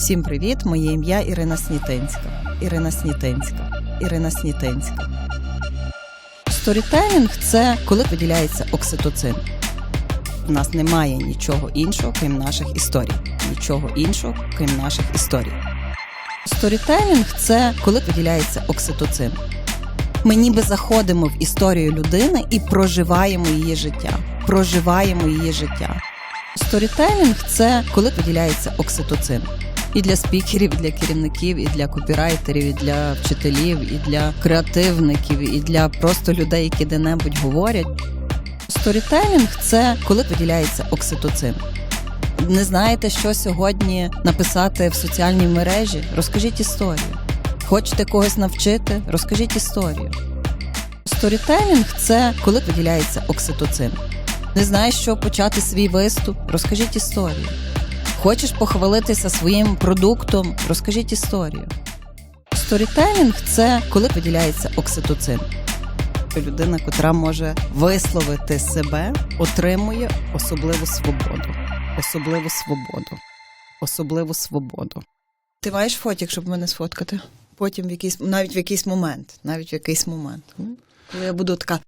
Всім привіт! Моє ім'я Ірина Снітинська. Ірина Снітинська. Ірина Снітинська. Сторітелінг це коли виділяється окситоцин. У нас немає нічого іншого, крім наших історій. Нічого іншого, крім наших історій. Сторітелінг це коли виділяється окситоцин. Ми ніби заходимо в історію людини і проживаємо її життя. Проживаємо її життя. Сторітелінг це коли виділяється окситоцин. І для спікерів, і для керівників, і для копірайтерів, і для вчителів, і для креативників, і для просто людей, які де-небудь говорять. Сторітелінг це коли виділяється окситоцин. Не знаєте, що сьогодні написати в соціальній мережі? Розкажіть історію. Хочете когось навчити? Розкажіть історію. Сторітелінг це коли виділяється окситоцин. Не знаєш, що почати свій виступ? Розкажіть історію. Хочеш похвалитися своїм продуктом? Розкажіть історію. Сторітелінг це коли виділяється окситоцин. Людина, котра може висловити себе, отримує особливу свободу. Особливу свободу. Особливу свободу. Ти маєш фотік, щоб мене сфоткати? Потім в якийсь, навіть в якийсь момент. Навіть в якийсь момент. Коли я буду така